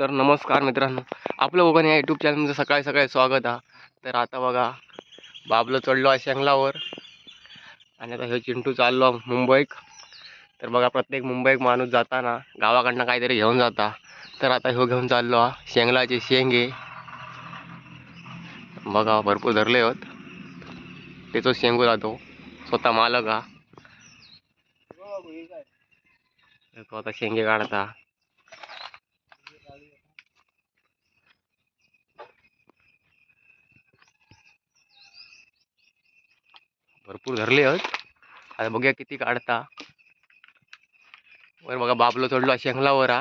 तर नमस्कार मित्रांनो. आपलं बघा या यूट्यूब चॅनलमध्ये सकाळी सकाळी स्वागत आहे तर आता बघा बाबलं चढलो आहे शेंगलावर. आणि आता हे चिंटू चाललो मुंबईक. तर बघा प्रत्येक मुंबईक माणूस जाताना गावाकडनं काहीतरी घेऊन जाता. तर आता ह्यो घेऊन चाललो हा शेंगलाचे शेंगे. बघा भरपूर धरले होत. त्याचो शेंगू जातो. स्वतः मालक हा. तो आता शेंगे काढता. भरपूर धरले आहेत आता बघूया किती काढता. वर बघा बाबलो चढलो शेंगलावर हा.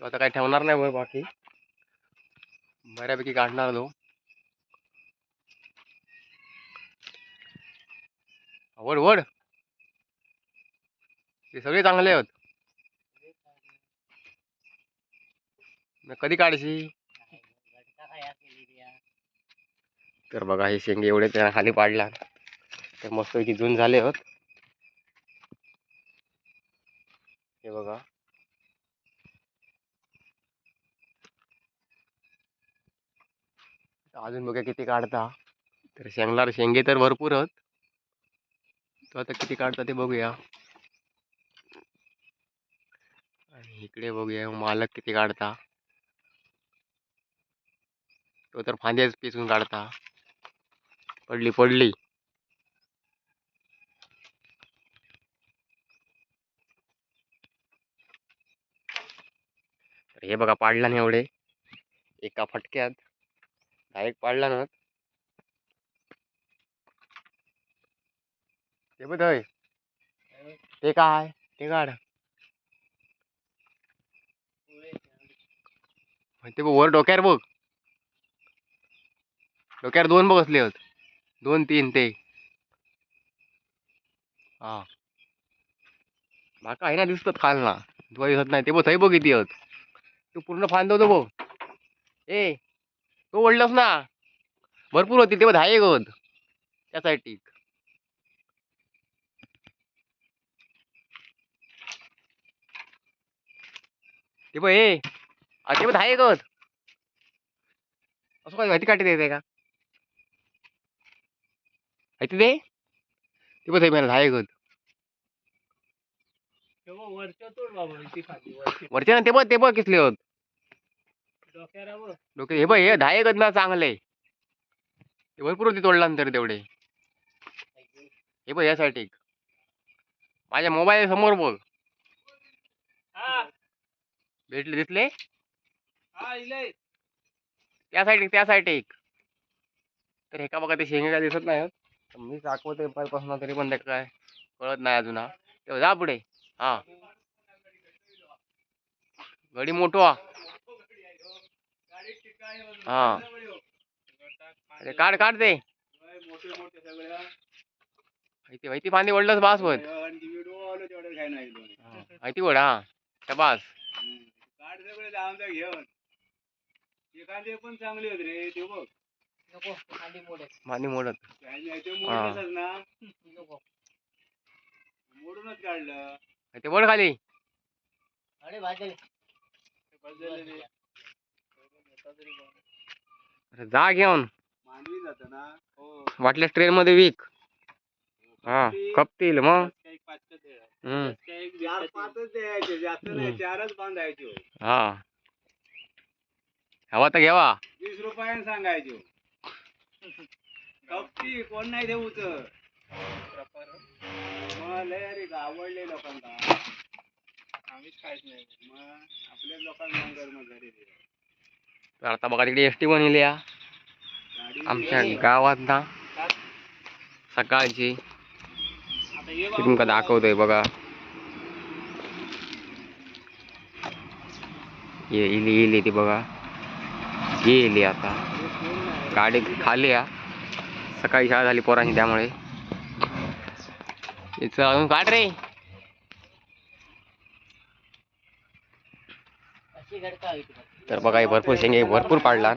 आता काही ठेवणार नाही वर बाकी. बऱ्यापैकी काढणार तो. वड वड. ते सगळे चांगले आहेत. कधी काढशी तर बघा हे शेंगे एवढे त्यानं खाली पाडला तर मस्तपैकी जून झाले होत. हे बघा. अजून बघा किती काढता. तर शेंगणार शेंगे तर भरपूर आहेत. तो आता किती काढता ते बघूया. आणि इकडे बघूया मालक किती काढता. तो तर फांद्याच पिसून काढता. पडली पडली. हे बघा पाडला नाही एवढे. एका फटक्यात. डायरेक्ट पाडला ना. ते बघ ते काय? ते काढ. ते बघ वर डोक्यावर बघ. डोक्यावर दोन बघ असले होत. दोन तीन ते. हा. माका आहे ना दिसतात खाल ना. तुला दिसत नाही. ते बघ थंय बघ किती आहेत तू पूर्ण फांदवतो बो ए तो ओढलंस ना. भरपूर होती ते बघ दहा एक होत. त्यासाठी. ते बघ ए. ते बघ दहा असं काय माहिती काढते देते का? माहिती ते ते बघ मला एक होत वरच्या. ना ते बघ ते बघ किसले होत. डोके हे बघ हे दहा एक ना चांगले. ते भरपूर होती तोडला नंतर तेवढे. हे बघ यासाठी. माझ्या मोबाईल समोर बघ. हा. भेटले दिसले? हा त्या साईड त्या साईड एक तर हे का बघा ते शेंगे काय दिसत नाही मी दाखवते पासून तरी पण त्याचं काय कळत नाही अजून हा. तेव्हा जा पुढे. हा. गडी मोठो हा. अरे काढ काढ ते. माहिती माहिती फांदी ओढलंच बास होत. माहिती ओढ हा. त्या बास काढ सगळे घेऊन. एखादे पण चांगले होते रे ते बघ. मानी मोडत. हा. मोडूनच काढलं. ते बोल खाली. अरे जा घेऊन. मानवी जात ना. हो. वाटल्यास ट्रेन मध्ये विक हा खपतील मग. काही पाचच आहे. हम्म. चार पाचच द्यायचे जास्त नाही हम्म. चारच बांधायचे होय. हा. हवा तर घ्यावा वीस रुपयाने सांगायचे कपटी कोण नाही देऊच मग लय आवडले लोकांना. आम्हीच खायच नाही. मग आपल्या लोकांना घरी. तर आता बघा तिकडे एस टी या गाडी आमच्या. गावात ना. सकाळची. तुमका दाखवतोय बघा. ये इली इली ती बघा. गेली आता. गाडी खाली या सकाळी शाळा झाली पोरांची त्यामुळे. इथं अजून काढ रे. तर बघा हे भरपूर शेंगे भरपूर पाडला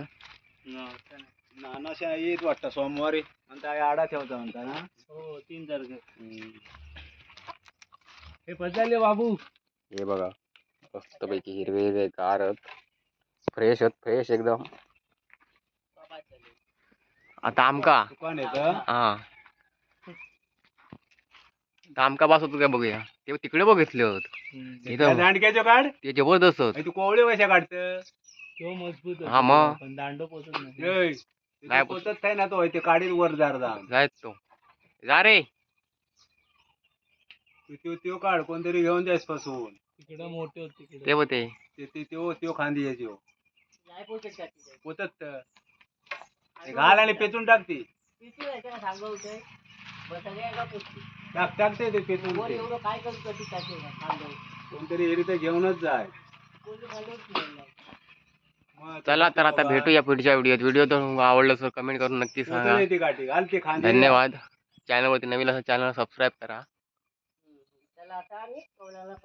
नानाशा येत वाटतं सोमवारी. आडा ठेवता म्हणता ना हो तीन तारखे हे बदलले बाबू. हे बघा मस्तपैकी हिरवे हिरवे गारत फ्रेश आहेत फ्रेश एकदम. आता आमका? दुकान येतं हा. आमका बास होतो काय बघूया. ते तिकडे बघितले होत इथं दांडक्याचं काढ. ते जबरदस्त. होत तू कोवळे कशा काढत. मजबूत हा मग? पण दांडो पोचत नाही. नाही पोचत नाही ना तो ते काढील वर जारदा जायच तो. जा रे. त्यो त्यो काढ कोणतरी घेऊन जायस तिकडं मोठे होते तिकडे. ते होते ते. ते त्यो त्यो खांदी याची? पोचत तर. घाल आणि पेचून टाकते. किती सगळ्यांना टाक टाकते ते पेचून वर ते. एवढं काय करू कधी टाकेल का सांगा कोणतरी एरी तर घेऊनच जाय. कोणी घालवत नाही मग चला तर आता बाबा. भेटूया पुढच्या व्हिडिओत. व्हिडिओ तर आवडलं तर कमेंट करून नक्की सांगा. येते काठी घाल ते खांदी. धन्यवाद. चॅनलवरती नवीन असं चॅनल सबस्क्राईब करा. चला आता आम्ही कोणाला